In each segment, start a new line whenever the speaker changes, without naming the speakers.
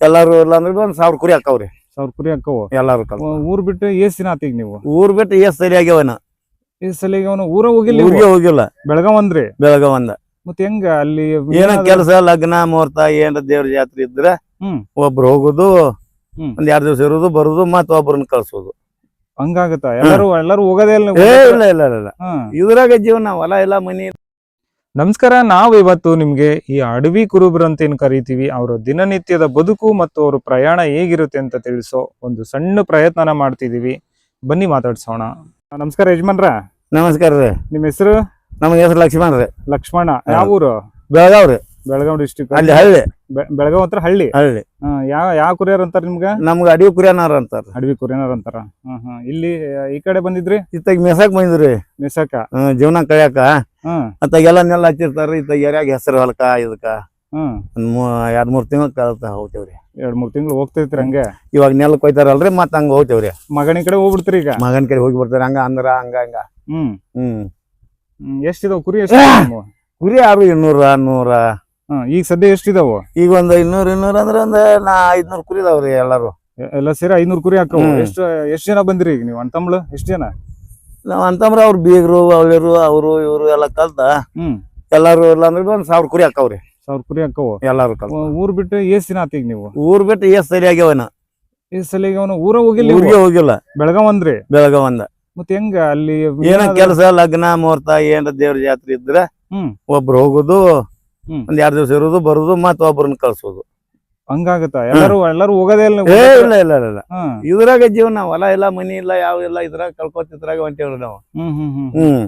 ಎಲ್ಲಾರು ಇಲ್ಲ ಅಂದ್ರೆ ಒಂದ್ ಸಾವಿರ ಕುರಿ ಹಾಕವ್ರಿ.
ಸಾವಿರ ಕುರಿ ಹಾಕವು.
ಎಲ್ಲಾರು ಕಲ್
ಊರ್ ಬಿಟ್ಟು ಎಷ್ಟ್ ದಿನ ಆತೀಗ ನೀವು?
ಊರ್ ಬಿಟ್ಟು ಎಷ್ಟ್ ಸರಿ ಆಗ್ಯಾವನ.
ಈ ಸಲಿಗೆ ಅವನು ಊರ ಹೋಗಿಲ್ಲ
ಊರಿಗೆ ಹೋಗಿಲ್ಲ.
ಬೆಳಗಾವ್ ಅಂದ್ರಿ?
ಬೆಳಗಾವ್ ಅಂದ.
ಮತ್ ಹೆಂಗ ಅಲ್ಲಿ
ಏನ ಕೆಲಸ ಲಗ್ನ ಮುಹೂರ್ತ ಏನ ದೇವ್ರ ಜಾತ್ರೆ ಇದ್ರ
ಹ್ಮ್.
ಒಬ್ರು ಹೋಗುದು. ಒಂದ್ ಎರಡ್ ದಿವಸ ಇರುದು ಬರುದು ಮತ್ ಒಬ್ರನ್ನ ಕಳ್ಸೋದು.
ಹಂಗಾಗತ್ತ? ಎಲ್ಲಾರು ಎಲ್ಲಾರು ಹೋಗೋದೇ ಇಲ್ಲ
ಇಲ್ಲ ಇಲ್ಲ, ಇಲ್ಲ ಇದ್ರಾಗ ಜೀವನ ಹೊಲ ಇಲ್ಲ ಮನಿ
ನಮಸ್ಕಾರ ನಾವು ಇವತ್ತು ನಿಮಗೆ ಈ ಅಡವಿ ಕುರುಬರು ಅಂತ ಏನು ಕರಿತೀವಿ. ಅವರ ದಿನನಿತ್ಯದ ಬದುಕು ಮತ್ತು ಅವರ ಪ್ರಯಾಣ ಹೇಗಿರುತ್ತೆ ಅಂತ ತಿಳಿಸೋ ಒಂದು ಸಣ್ಣ ಪ್ರಯತ್ನನ ಮಾಡ್ತಿದ್ದೀವಿ ಬನ್ನಿ ಮಾತಾಡ್ಸೋಣ. ನಮಸ್ಕಾರ ಯಜಮಾನ್ರ.
ನಮಸ್ಕಾರ ನಿಮ್ಮ
ನಿಮ್ ಹೆಸರು?
ನಮ್ಮ ಹೆಸರು ಲಕ್ಷ್ಮಣ್ ರೀ.
ಲಕ್ಷ್ಮಣ. ಯಾವ ಊರು
ಬೆಳಗಾವ್ ರೀ.
ಬೆಳಗಾವ್ ಡಿಸ್ಟಿಕ್
ಅಲ್ಲಿ? ಹಳ್ಳಿ.
ಬೆಳಗಾವ್ ಹತ್ರ ಹಳ್ಳಿ?
ಹಳ್ಳಿ.
ಯಾವ ಯಾವ ಕುರಿಯರ್ ಅಂತಾರ ನಿಮ್ಗ?
ನಮ್ಗ ಅಡಿ ಕುರಿಯನಾರ ಅಂತಾರ.
ಅಡವಿ ಕುರಿಯನಾರ ಅಂತಾರ. ಹ್ಮ್ ಹ್ಮ್ ಇಲ್ಲಿ ಈ ಕಡೆ ಬಂದಿದ್ರಿ?
ಇತ್ತಾಗ ಮೆಸಾಕ್ ಬಂದಿದ್ರಿ.
ಮೆಸಕ
ಜೀವನ ಕಳ್ಯಾಕ. ಅತ್ತಾಗೆಲ್ಲ ನೆಲ್ಲ ಹಚ್ಚಿರ್ತಾರ ಇತ್ತಾಗ ಏರಿಯಾಗ ಹೆಸರು ಹೊಲಕ ಇದಕ್ಕ ಎರಡ್ ಮೂರ್ ತಿಂಗಳು ಕಳ್ತಾ ಹೋಗ್ತೇವ್ರಿ.
ಎರಡ್ ಮೂರ್ ತಿಂಗಳು ಹೋಗ್ತೈತ್ರಿ ಹಂಗೆ?
ಇವಾಗ ನೆಲ್ ಕೊಯ್ತಾರಲ್ರಿ ಮತ್ತ ಹಂಗ ಹೋಗ್ತೇವ್ರಿ.
ಮಗನ ಕಡೆ ಹೋಗ್ಬಿಡ್ತೀರಿ ಈಗ?
ಮಗನ ಕಡೆ ಹೋಗಿ ಬರ್ತಾರ ಹಂಗ ಅಂದ್ರ ಹಂಗ ಹಂಗ.
ಹ್ಮ್.
ಹ್ಮ್.
ಎಷ್ಟಿದಾವ್ ಕುರಿ ಎಷ್ಟು?
ಕುರಿ ಆರು ಇನ್ನೂರ ನೂರ
ಈಗ ಸದ್ಯ ಎಷ್ಟಿದಾವ?
ಈಗ ಒಂದ್ ಇನ್ನೂರ್ ಇನ್ನೂರ್ ಅಂದ್ರ ಒಂದ್ ನಾ ಐದ್ನೂರ್ ಕುರಿ ಇದಾವ್ರಿ ಎಲ್ಲಾರು.
ಎಲ್ಲ ಸೇರಿ ಐನೂರು ಕುರಿ ಹಾಕವು. ಎಷ್ಟು ಎಷ್ಟು ಜನ ಬಂದಿರಿ ಈಗ ನೀವು? ಅಂತಮ್ಳ ಎಷ್ಟ್ ಜನ?
ನಾವ್ ಅಂತಂದ್ರ ಅವ್ರ ಬೀಗರು ಅವಳಿರು ಅವ್ರು ಇವ್ರು ಎಲ್ಲ ಕಲ್ತ
ಹ್ಮ್.
ಎಲ್ಲಾರು ಎಲ್ಲ ಅಂದ್ರೆ ಒಂದ್ ಸಾವಿರ ಕುರಿ ಹಾಕವ್ರಿ.
ಸಾವಿರ ಕುರಿ ಹಾಕವು.
ಎಲ್ಲಾರು ಕಲ್ತ.
ಊರ್ ಬಿಟ್ಟು ಎಷ್ಟ್ ದಿನ ಆತೀಗ ನೀವು?
ಊರ್ ಬಿಟ್ಟು ಎಷ್ಟ್ ಸರಿ ಆಗ್ಯಾವನ
ಈ ಸಲಿಗೆ ಅವನು ಊರ ಹೋಗಿಲ್ಲ
ಊರಿಗೆ ಹೋಗಿಲ್ಲ.
ಬೆಳಗಾವ್ ಅಂದ್ರಿ?
ಬೆಳಗಾವ್ ಅಂದ.
ಮತ್ತೆ ಹೆಂಗ ಅಲ್ಲಿ
ಏನ ಕೆಲಸ ಲಗ್ನ ಮುಹೂರ್ತ ಏನ ದೇವ್ರ ಜಾತ್ರೆ ಇದ್ರ
ಹ್ಮ್.
ಒಬ್ರು ಹೋಗುದು. ಒಂದ್ ಎರಡ್ ದಿವಸ ಇರೋದು ಬರೋದು ಮತ್ತೆ ಒಬ್ರನ್ನ ಕಳ್ಸೋದು
ಹಂಗಾಗತ್ತ? ಎಲ್ಲರೂ ಎಲ್ಲಾರು ಹೋಗೋದೇ ಇಲ್ಲ
ಏ ಇಲ್ಲ ಇಲ್ಲ ಇಲ್ಲ, ಇಲ್ಲ.
ಹ್ಮ್.
ಇದ್ರಾಗ ಜೀವನ ಹೊಲ ಇಲ್ಲ ಮನಿ ಇಲ್ಲ ಯಾವ ಇಲ್ಲ ಇದ್ರಾಗ ಕಳ್ಕೊತಿದ್ರಾಗ ಹೊಂಟೇವ್ರಿ ನಾವು.
ಹ್ಮ್ ಹ್ಮ್ ಹ್ಮ್
ಹ್ಮ್.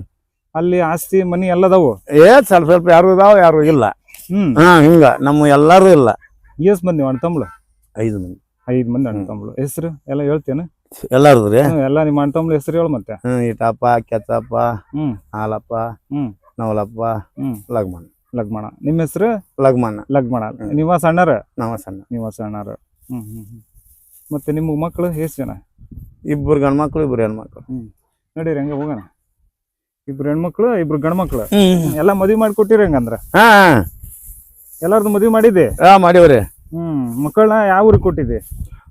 ಅಲ್ಲಿ ಆಸ್ತಿ ಮನಿ ಎಲ್ಲದಾವು?
ಏ ಸ್ವಲ್ಪ ಸ್ವಲ್ಪ ಯಾರು ಇದಾವ ಯಾರು ಇಲ್ಲ.
ಹ್ಮ್.
ಹಾ ಹಿಂಗ ನಮ್ಮ ಎಲ್ಲಾರು ಇಲ್ಲ.
ಎಷ್ಟ್ ಮಂದಿ ಅಣ್ತಂಬ್ಳು
ಐದು ಮಂದಿ.
ಐದ್ ಮಂದಿ ಅಣ್ಣ ತಮ್ಳು ಹೆಸರು? ಎಲ್ಲ ಹೇಳ್ತೇನೆ.
ಎಲ್ಲಾರ್ದ್ರಿ?
ಎಲ್ಲ ನಿಮ್ಮ ತಮ್ಳು ಹೆಸರು ಹೇಳು ಮತ್ತೆ.
ಹ್ಮ್ ಇಟಪ್ಪ ಕೆತ್ತಪ್ಪ
ಹ್ಮ್.
ಹಾಲಪ್ಪ
ಹ್ಮ್.
ನವಲಪ್ಪ
ಹ್ಮ್.
ಲಗ್ಮಣ್ಣ.
ಲಗ್ಮಣ. ನಿಮ್ಮ ಹೆಸರು?
ಲಗ್ಮಣ.
ಲಗ್ಮಣ.
ನಿಮ್ಮ
ನೀವ ಸಣ್ಣರ
ನಾವ ಸಣ್ಣ
ನೀವ ಸಣ್ಣರ ಹ್ಮ್ ಹ್ಮ್ ಹ್ಮ್. ಮತ್ತೆ ನಿಮ್ಮ ಮಕ್ಕಳು ಎಷ್ಟು ಜನ?
ಇಬ್ಬರು ಗಂಡ್ಮಕ್ಳು ಇಬ್ರು ಹೆಣ್ಮಕ್ಳು.
ನಡೀರಿ ಹಂಗೆ ಹೋಗೋಣ. ಇಬ್ರು ಹೆಣ್ಮಕ್ಳು ಇಬ್ರು ಗಂಡ್ಮಕ್ಳು.
ಮಕ್ಳು
ಎಲ್ಲ ಮದ್ವಿ ಮಾಡಿ ಕೊಟ್ಟಿರಿ ಹಂಗಂದ್ರ?
ಹಾ
ಎಲ್ಲಾರ್ದು ಮದ್ವಿ ಮಾಡಿದ್ದೆ?
ಹಾ ಮಾಡಿವ್ರಿ.
ಹ್ಮ್ ಮಕ್ಕಳನ್ನ ಯಾವ ಊರಿಗೆ ಕೊಟ್ಟಿದ್ದೆ?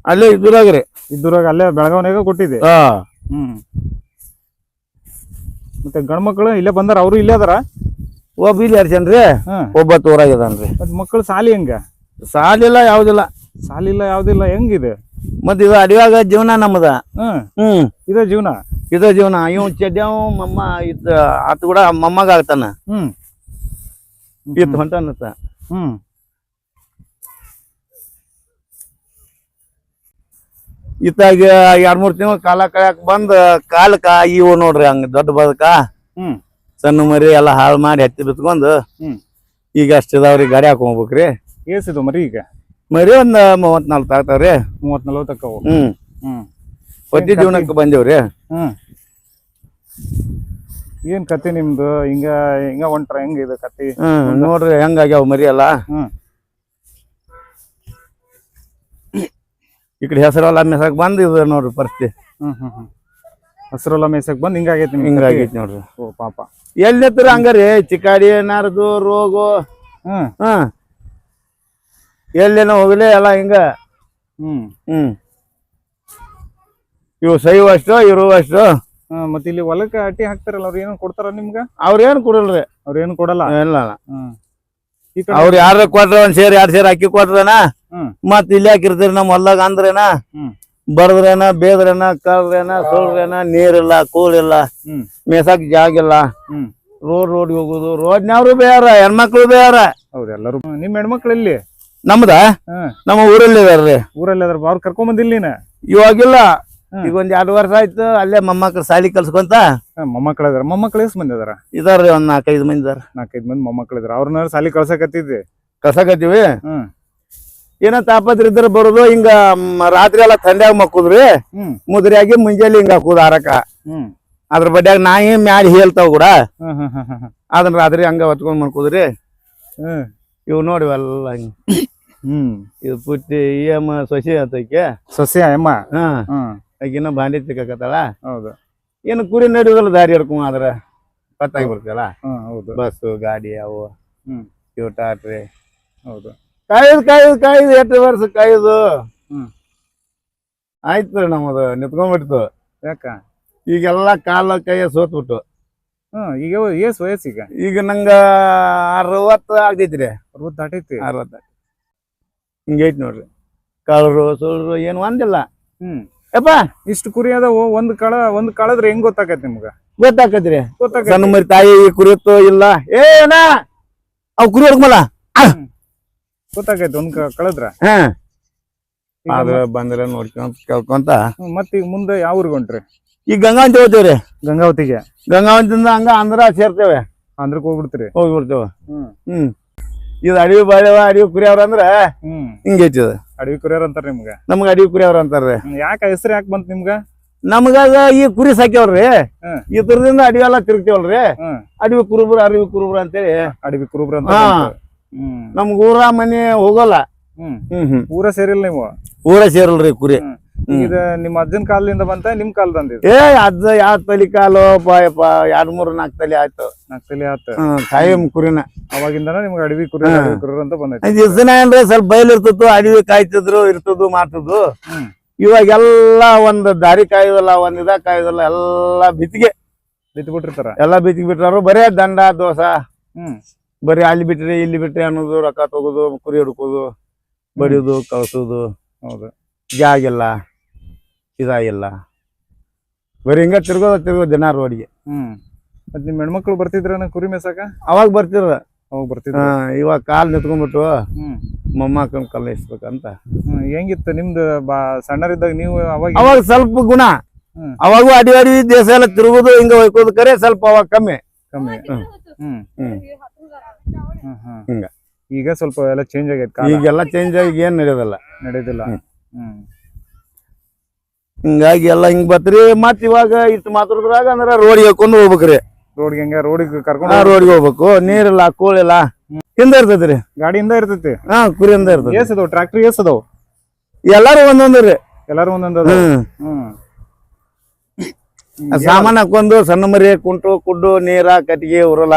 ಅಲ್ಲೇ ಇದ್ರಾಗ್ರಿ
ಇದ್ದೂರಾಗ ಅಲ್ಲೇ ಬೆಳಗಾವನಾಗ ಕೊಟ್ಟಿದ್ದೆ?
ಹಾ.
ಹ್ಮ್. ಮತ್ತೆ ಗಂಡ್ಮಕ್ಳು ಇಲ್ಲೇ ಬಂದಾರ ಅವರು ಇಲ್ಲೇ ಅದಾರ?
ಒಬ್ಬ ಇಲ್ಲಿ ಹರ್ಸನ್ರಿ
ಹ್ಮ್
ಒಬ್ಬ ತೋರಾಗಿದಾನ್ರಿ
ಮತ್ ಮಕ್ಕಳು ಸಾಲಿ ಹೆಂಗ?
ಸಾಲಿಲ್ಲ ಯಾವ್ದಿಲ್ಲ.
ಸಾಲಿಲ್ಲ ಯಾವ್ದಿಲ್ಲ ಹೆಂಗಿದೆ?
ಮತ್ ಇದು ಅಡಿಯಾಗ ಜೀವನ ನಮ್ಮದ
ಹ್ಮ್
ಹ್ಮ್.
ಇದೇ ಜೀವನ?
ಇದ ಜೀವನ. ಇವ್ ಚಡ್ಯಾವ್ ಮಮ್ಮ ಇದ್ ಆತ ಕೂಡ ಮಮ್ಮಗ ಆಗ್ತಾನ.
ಹ್ಮ್.
ಇತ್ ಹೊಂಟಾನತ್ತ
ಹ್ಮ್.
ಇತ್ತಾಗ ಎರಡ್ ಮೂರ್ ತಿಂಗಳು ಕಾಲ ಕಳ್ಯಾಕ ಬಂದ್ ಕಾಲಕ ಇವು ನೋಡ್ರಿ ಹಂಗ ದೊಡ್ಡ ಬದಕ.
ಹ್ಮ್.
ಸಣ್ಣ ಮರಿ ಎಲ್ಲ ಹಾಳು ಮಾಡಿ ಹತ್ತಿ ಬಿತ್ಕೊಂಡು. ಈಗ ಅಷ್ಟಿದಾವ್ರಿ ಗಾಡಿ ಹಾಕೊಂಡ್ಬೇಕ್ರಿ
ಏಸಿದು ಮರಿ ಈಗ?
ಮರಿ ಒಂದ್ ಮೂವತ್ ನಾಲ್ಕು ಆಗ್ತಾವ್ರಿ
ಮೂವತ್ ನಲ್ವತ್ತು ಅಕ್ಕವು
ಹ್ಮ್.
ಹ್ಮ್
ಒದ್ದಿ ಜೀವನಕ್ಕೆ ಬಂದೇವ್ರಿ.
ಹ್ಮ್. ಏನ್ ಕತೆ ನಿಮ್ದು? ಹಿಂಗ ಹಿಂಗ ಹೊಂಟ್ರ ಇದು ಕತೆ
ಹ್ಮ್ ನೋಡ್ರಿ ಹೆಂಗಾಗ್ಯಾವ ಮರಿ ಎಲ್ಲ.
ಹ್ಮ್.
ಈ ಕಡೆ ಹೆಸರಲ್ಲ ಮೆಸಕ್ ಬಂದ್ ಇದು ನೋಡ್ರಿ ಪರಿಸ್ಥಿತಿ.
ಹ್ಮ್ ಹ್ಮ್ ಹ್ಮ್. ಹಸಿರಲ್ಲ ಮೇಸಕ್ ಬಂದ್ ಹಿಂಗಾಗೈತಿ ನಿಮ್ಗೆ
ಹಿಂಗಾಗೈತಿ ನೋಡ್ರಿ.
ಓ ಪಾಪ.
ಎಲ್ಲಿ ನಿಂತ್ರ ಹಂಗಾರಿ? ಚಿಕಾಡಿ ಏನಾರದು ರೋಗ?
ಹ್ಮ್.
ಹ್ಮ್ ಎಲ್ಲೇನೋ ಹೋಗ್ಲಿ ಎಲ್ಲ ಹಿಂಗ.
ಹ್ಮ್.
ಹ್ಮ್. ಇವು ಸೈವ್ ಅಷ್ಟು ಇರು ಅಷ್ಟು.
ಹ್ಮ್ ಮತ್ತೆ ಇಲ್ಲಿ ಹೊಲಕ್ಕೆ ಅಟ್ಟಿ ಹಾಕ್ತಾರಲ್ಲ ಅವ್ರ ಏನೋ ಕೊಡ್ತಾರ ನಿಮ್ಗ?
ಅವ್ರೇನು ಕೊಡಲ್ರಿ.
ಅವ್ರ ಏನು ಕೊಡಲ್ಲ?
ಇಲ್ಲ ಅವ್ರ ಯಾರ ಕೊಟ್ರ ಒಂದ್ ಸೇರ್ ಎರಡ್ ಸೇರ್ ಅಕ್ಕಿ ಕೊಟ್ರೇನಾ. ಮತ್ ಇಲ್ಲಿ ಹಾಕಿರ್ತೀರಿ ನಮ್ ಹೊಲ್ದಾಗ ಅಂದ್ರೇನ?
ಹ್ಮ್.
ಬಡದ್ರೇನ ಬೇದ್ರೇನ ಕಳ್ರೇನ ಸುಳ್ರೇನ ನೀರಿಲ್ಲ ಕೂಲಿಲ್ಲ
ಮೇಸಕ್
ಮೇಸಾಕ್ ಜಾಗ ಇಲ್ಲ.
ಹ್ಮ್.
ರೋಡ್ ರೋಡ್ ಹೋಗುದು ರೋಡ್ನವ್ರು ಬೇರ ಹೆಣ್ಮಕ್ಳು ಬೇರ.
ಹೌದು ಎಲ್ಲರೂ ನಿಮ್ ಹೆಣ್ಮಕ್ಳು ಇಲ್ಲಿ
ನಮ್ದ? ನಮ್ಮ ಊರಲ್ಲಿ ಇದಾರ್ರಿ
ಊರಲ್ಲಿ ಅದ್ರ ಅವ್ರ ಕರ್ಕೊಂಡ್ ಬಂದಿಲ್ಲ ನೀನ?
ಇವಾಗಿಲ್ಲ. ಈಗ ಒಂದ್ ಎರಡು ವರ್ಷ ಆಯ್ತು ಅಲ್ಲೇ ಮೊಮ್ಮಕ್ಳು ಸಾಲಿ ಕಲ್ಸ್ಕೊಂತ.
ಮೊಮ್ಮಕ್ಳು ಅದಾರ ಮೊಮ್ಮಕ್ಳು ಎಷ್ಟು ಮಂದಿ ಅದಾರ
ಇದಾರ್ರಿ ಒಂದ್ ನಾಲ್ಕೈದು ಮಂದಿ ಇದಾರ.
ನಾಲ್ಕೈದು ಮಂದಿ ಮೊಮ್ಮಕ್ಳು ಇದಾರ. ಅವ್ರನ್ನ ಸಾಲಿ ಕಳ್ಸಕತ್ತಿದ್ದೆ?
ಕಳ್ಸಕತ್ತೀವಿ.
ಹ್ಮ್.
ಏನ ತಾಪತ್ರ ಇದ್ರ ಬರೋದು ಹಿಂಗ ರಾತ್ರಿ ಎಲ್ಲ ಥಂಡ್ಯಾಗ ಮಕ್ಕುದ್ರಿ. ಮುದ್ರಿಯಾಗಿ ಮುಂಜಾನೆ ಹಿಂಗ ಹಾಕುದ ಆರಕ ಅದ್ರ ಬಡ್ಯಾಗ ನಾಯಿ ಮ್ಯಾಲ ಹೇಳ್ತಾವ ಕೂಡ. ಅದನ್ನ ರಾತ್ರಿ ಹಂಗ ಹೊತ್ಕೊಂಡ್ ಮಾಡ್ಕೋದ್ರಿ ಇವ್ ನೋಡಿವಲ್ಲ ಹಿಂಗ.
ಹ್ಮ್.
ಇದು ಪುಟ್ಟಿ ಈ ಅಮ್ಮ ಸೊಸಿ ಆತಕ್ಕೆ
ಸೊಸೆ ಅಮ್ಮ
ಆಕಿನ ಬಾಂಡಿ ತಿಕ್ಕಕತ್ತಾಳ.
ಹೌದು.
ಏನು ಕುರಿ ನಡೆಯೋದಲ್ಲ ದಾರಿ ಹಿಡ್ಕೊಂಡ್ ಆದ್ರ ಪತ್ತಾಗಿ ಬರ್ತಲ್ಲ
ಹ್ಮ್ ಹೌದು.
ಬಸ್ ಗಾಡಿ ಅವು.
ಹ್ಮ್.
ಇವು ಟಾಟ್ರಿ
ಹೌದು.
ಕಾಯ್ದು ಕಾಯ್ದು ಕಾಯ್ದು ಎಷ್ಟು ವರ್ಷ ಕಾಯ್ದು?
ಹ್ಮ್.
ಆಯ್ತು ನಮ್ಮದು ನಿಂತ್ಕೊಂಡ್ಬಿಡ್ತು.
ಯಾಕ?
ಈಗೆಲ್ಲ ಕಾಲ ಕೈಯ ಸೋತ್ಬಿಟ್ಟು.
ಹ್ಮ್ ಈಗ ಏಸ್ ವಯಸ್ಸು
ಈಗ? ಈಗ ನಂಗ ಅರವತ್ತು ಆಗ್ತೈತ್ರಿ.
ಅರವತ್ತು ದಾಟೈತಿ.
ಅರವತ್ತ ಹಿಂಗೈತಿ ನೋಡ್ರಿ. ಕಳರು ಸುಳ್ರು ಏನು ಒಂದಿಲ್ಲ.
ಹ್ಮ್.
ಯಪ್ಪ!
ಇಷ್ಟು ಕುರಿ ಅದಾವ ಒಂದ್ ಕಳ ಒಂದ್ ಕಳದ್ರೆ ಹೆಂಗ್ ಗೊತ್ತಾಕೈತಿ ನಿಮ್ಗ?
ಗೊತ್ತಾಕತ್ರಿ.
ಗೊತ್ತಾಕ
ಸಣ್ಣ ಮರಿ ತಾಯಿ ಕುರಿತು ಇಲ್ಲ. ಏನ ಅವ್ ಕುರಿ ಹೊಡ್ಕಮಲ್ಲ
ಗೊತ್ತಾಕೈತಿ ಒಂದ್ ಕಳದ್ರ?
ಹಾ. ಬಂದ್ರ ನೋಡ್ಕೊಂತ ಕೇಳ್ಕೊಂತ.
ಮತ್ತ ಈಗ ಮುಂದೆ ಯಾವ ಊರಿಗೆ ಹೊಂಟ್ರಿ?
ಈಗ ಗಂಗಾವಂತಿ ಹೋಗ್ತೇವ್ರಿ.
ಗಂಗಾವತಿಗೆ?
ಗಂಗಾವಂತಿಂದ ಹಂಗ ಆಂಧ್ರ ಸೇರ್ತೇವೆ.
ಆಂಧ್ರಕ್ ಹೋಗ್ಬಿಡ್ತೀರಿ?
ಹೋಗಿ ಬಿಡ್ತೇವೆ
ಹ್ಮ್.
ಹ್ಮ್. ಇದು ಅಡವಿ ಬಾಳೆವ ಅಡವಿ ಕುರಿಯವ್ರ ಅಂದ್ರ
ಹ್ಮ್.
ಹಿಂಗೈತಿ ಇದು.
ಅಡವಿ ಕುರಿಯರ್ ಅಂತಾರ ನಿಮ್ಗ?
ನಮ್ಗ ಅಡವಿ ಕುರಿಯವ್ರ ಅಂತಾರ್ರಿ
ಯಾಕ ಹೆಸರು ಯಾಕೆ ಬಂತ ನಿಮ್ಗ?
ನಮಗಾಗ ಈ ಕುರಿ ಸಾಕ್ಯವ್ರಿ
ಈ
ಇದ್ರದಿಂದ ಅಡವಿ ಎಲ್ಲ ತಿರುಗ್ತೇವಲ್ರಿ. ಅಡವಿ ಕುರುಬ್ರ ಅಡವಿ ಕುರುಬ್ರ ಅಂತೇಳಿ.
ಅಡವಿ ಕುರುಬ್ರ ಅಂತ
ನಮ್ಗ ಊರ ಮನೆ ಹೋಗಲ್ಲ.
ಹ್ಮ್. ಊರ ಸೇರಿಲ್ಲ ನೀವು?
ಊರ ಸೇರಲ್ರಿ ಕುರಿ.
ಇದ ನಿಮ್ಮ ಅಜ್ಜನ ಕಾಲದಿಂದ ಬಂತ ನಿಮ್ ಕಾಲದಂದ
ಏ ಅಜ್ಜ ಯಾವ ತಲಿ ಕಾಲು ಎರಡ್ ಮೂರ್ ನಾಲ್ಕು ತಲಿ ಆಯ್ತು.
ನಾಲ್ಕು ತಲೆ
ಆಯ್ತು ಕಾಯಂ ಕುರಿನ.
ಅವಾಗಿಂದ ನಿಮ್ಗೆ ಅಡವಿ ಕುರಿ ಅಂತ ಬಂದೈತಿ.
ದಿನ ಏನ್ರಿ ಸ್ವಲ್ಪ ಬಯಲು ಇರ್ತಿತ್ತು ಅಡವಿ ಕಾಯ್ತಿದ್ರು ಇರ್ತದ್ದು ಮಾಡ್ತಿದ್ದು
ಇವಾಗ
ಇವಾಗೆಲ್ಲ ಒಂದ್ ದಾರಿ ಕಾಯೋದಲ್ಲ ಒಂದ್ ಇದ ಕಾಯೋದಲ್ಲ ಎಲ್ಲಾ ಬಿತ್ತಿಗೆ
ಬಿತ್ತು ಬಿಟ್ಟಿರ್ತಾರ
ಎಲ್ಲಾ ಬಿತ್ತಿಗೆ ಬಿಟ್ಟಾರು ಬರೇ ದಂಡ ದೋಸ.
ಹ್ಮ್.
ಬರೀ ಅಲ್ಲಿ ಬಿಟ್ರಿ ಇಲ್ಲಿ ಬಿಟ್ರಿ ಅನ್ನೋದು ರೊಕ್ಕ ತಗೋದು ಕುರಿ ಹುಡ್ಕೋದು ಬಡಿಯೋದು ಕಳ್ಸೋದು.
ಹೌದು.
ಜಾಗಿಲ್ಲ ಇದಾಗಿಲ್ಲ. ಬರೀ ಹಿಂಗ ತಿರ್ಗೋದ ತಿರ್ಗೋ ದಿನ ರೋಡಿಗೆ.
ಹ್ಮ್. ಮತ್ ನಿಮ್ ಹೆಣ್ಮಕ್ಳು ಬರ್ತಿದ್ರನ ಕುರಿ ಮೇಸಾಕ
ಅವಾಗ ಬರ್ತಿದ್ರ.
ಅವಾಗ ಬರ್ತಿದ್ರ.
ಇವಾಗ ಕಾಲ್ ನಿತ್ಕೊಂಡ್ಬಿಟ್ಟು
ಹ್ಮ್.
ಮೊಮ್ಮಕ್ಕನ್ ಕಲಿಸ್ಬೇಕಂತ
ಹ್ಮ್ ಹೆಂಗಿತ್ತು ನಿಮ್ದು? ಬಾ ಸಣ್ಣರಿದ್ದಾಗ ನೀವು ಅವಾಗ
ಅವಾಗ ಸ್ವಲ್ಪ ಗುಣ. ಅವಾಗ ಅಡಿ ಅಡಿ ದೇಶ ಎಲ್ಲ ತಿರುಗುದು ಹಿಂಗ ಹೊಯ್ಕೋದು ಕರೆ ಸ್ವಲ್ಪ ಅವಾಗ ಕಮ್ಮಿ.
ಕಮ್ಮಿ.
ಹ್ಮ್.
ಹ್ಮ್.
ಹ್ಮ್. ಹಿಂಗ.
ಈಗ ಸ್ವಲ್ಪ ಎಲ್ಲ ಚೇಂಜ್ ಆಗೈತೆ ಕಾಲ.
ಈಗೆಲ್ಲ ಚೇಂಜ್ ಆಗಿ ಏನ್ ನಡೆಯೋದಲ್ಲ
ನಡೆಯೋದಿಲ್ಲ
ಹ್ಮ್. ಹಿಂಗಾಗಿ ಎಲ್ಲ ಹಿಂಗ್ ಬತ್ರಿ ಮತ್ ಇವಾಗ ಇಷ್ಟು ಮಾತಾಡಿದ್ರಾಗ ಅಂದ್ರ ರೋಡಿಗೆ ಹಾಕೊಂಡು ಹೋಗ್ಬೇಕ್ರಿ.
ರೋಡ್ ಹೆಂಗ? ರೋಡಿಗೆ
ಆ
ಕರ್ಕೊಂಡು
ರೋಡ್ಗೆ ಹೋಗ್ಬೇಕು. ನೀರಿಲ್ಲ ಕೋಳಿಲ್ಲ ಹಿಂದ ಗಾಡಿ
ಗಾಡಿಯಿಂದ ಇರ್ತೈತಿ?
ಹಾ ಕುರಿಯಿಂದ ಇರ್ತೈತಿ
ಏಸ್ ಅದಾವ? ಟ್ರಾಕ್ಟರ್ ಏಸ್ ಅದಾವ?
ಎಲ್ಲಾರು ಒಂದೊಂದ್ರಿ.
ಎಲ್ಲಾರು ಒಂದೊಂದ್ ಅದಾವ?
ಹ್ಮ್.
ಹ್ಮ್.
ಸಾಮಾನ್ ಹಾಕೊಂಡು ಸಣ್ಣ ಮರಿ ಕುಂಟು ಕುಡ್ಡು ನೀರ ಕಟ್ಟಿಗೆ ಉರಲ.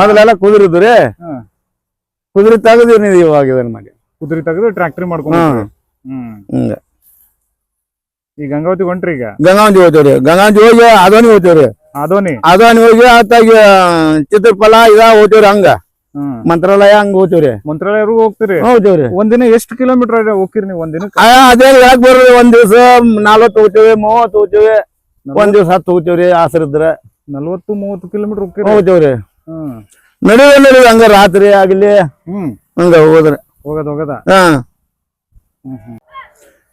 ಮೊದಲೆಲ್ಲ ಕುದುರಿದ್ರಿ
ತಗದು
ಕುದುರೆ ತೆಗದ್ರಿ ನೀವು ಇವಾಗ ಇದನ್ನ ಮಾಡಿ.
ಕುದುರೆ ತೆಗೆದು ಟ್ರಾಕ್ಟರ್ ಮಾಡ್ಕೊಂಡು
ಹ್ಮ್.
ಈ ಗಂಗಾವತಿ ಹೊಂಟ್ರಿ ಈಗ?
ಗಂಗಾವತಿ ಹೋಗ್ತೇವ್ರಿ. ಗಂಗಾವತಿ ಹೋಗಿ ಅದೋನಿ ಹೋಗ್ತೇವ್ರಿ.
ಅದೋನಿ
ಅದೋನಿ ಹೋಗಿ ಆತಾಗಿ ಚಿತ್ರಫಲ ಇದ ಹೋಗ್ತೇವ್ರಿ ಹಂಗ. ಮಂತ್ರಾಲಯ ಹಂಗ ಹೋಗ್ತೀವ್ರಿ.
ಮಂತ್ರಾಲಯ ಹೋಗ್ತೀರಿ?
ಹೋಗ್ತೇವ್ರಿ
ಒಂದಿನ ಎಷ್ಟು ಕಿಲೋಮೀಟರ್ ಹೋಗ್ತೀರಿ ನೀವು
ಒಂದಿನ ಅದೇ ಯಾಕೆ ಬರ್ರಿ ಒಂದ್ ದಿವ್ಸ ನಲ್ವತ್ತು ಹೋಗ್ತೇವೆ ಮೂವತ್ತು ಹೋಗ್ತೇವೆ ಒಂದ್ ದಿವ್ಸ ಹತ್ತು ಹೋಗ್ತೇವ್ರಿ ಆಸರಿದ್ರ
ನಲ್ವತ್ತು ಮೂವತ್ತು ಕಿಲೋಮೀಟರ್ ಹೋಗ್ತೀವ್ರಿ
ಹೋಗ್ತೇವ್ರಿ.
ಹ್ಮ್.
ನಡುವೆ ನಡುವೆ ಹಂಗ ರಾತ್ರಿ ಆಗ್ಲಿ
ಹ್ಮ್.
ಹಂಗ ಹೋಗೋದ್ರಿ.
ಹೋಗದ ಹೋಗದ?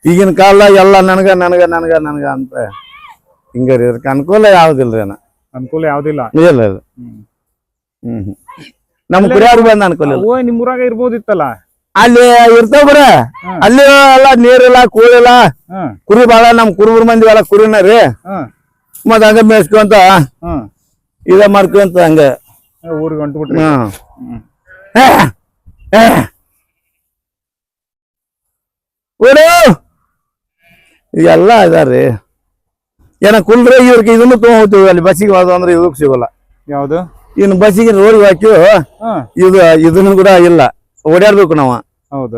ಈಗಿನ ಕಾಲ ಎಲ್ಲ ನನಗ ನನಗ ನನಗ ನನಗ ಅಂತ ಹಿಂಗ ಅನುಕೂಲ ಯಾವ್ದಿಲ್ರಿ
ಅನುಕೂಲ ಯಾವ್ದಿಲ್ಲ?
ಇಲ್ಲ ಇಲ್ಲ.
ಹ್ಮ್.
ಹ್ಮ್ ಹ್ಮ್. ನಮ್ ಕುರಿಯಾರು ಬಂದ ಅನುಕೂಲ
ಓ ನಿಮ್ ಊರಾಗ ಇರ್ಬೋದಿತ್ತಲ್ಲ?
ಅಲ್ಲಿ ಇರ್ತಾವ ಬರ. ಅಲ್ಲಿ ಎಲ್ಲ ನೀರಿಲ್ಲ ಕೂಳಿಲ್ಲ. ಕುರಿ ಬಾಳ ನಮ್ ಕುರುಬರ ಮಂದಿ ಎಲ್ಲ ಕುರಿನ ರೀ. ಮತ್ ಹಂಗ ಮೇಯ್ಸ್ಕೊಂತ ಇದ ಮಾಡ್ಕೊಂತ ಹಂಗ.
ಊರಿಗೆ ಹೊಂಟ್ಬಿಟ್ರಿ.
ಓಡು. ಎಲ್ಲ ಇದಾರ್ರಿ ಏನ ಕುಲ್ರೆ ಇವ್ರಿಗೆ ಇದನ್ನು ತಗೊಂಡ್ ಹೋಗ್ತೀವಿ ಅಲ್ಲಿ ಬಸ್ಸಿಗೆ ಹೋದ ಅಂದ್ರೆ ಇದಕ್ಕೆ ಸಿಗೋಲ್ಲ.
ಯಾವ್ದು?
ಇನ್ನು ಬಸ್ಸಿಗೆ ರೋಡ್
ಹಾಕಿ
ಇದು ಇದನ್ನು ಕೂಡ ಇಲ್ಲ ಓಡಾಡ್ಬೇಕು ನಾವು.
ಹೌದು.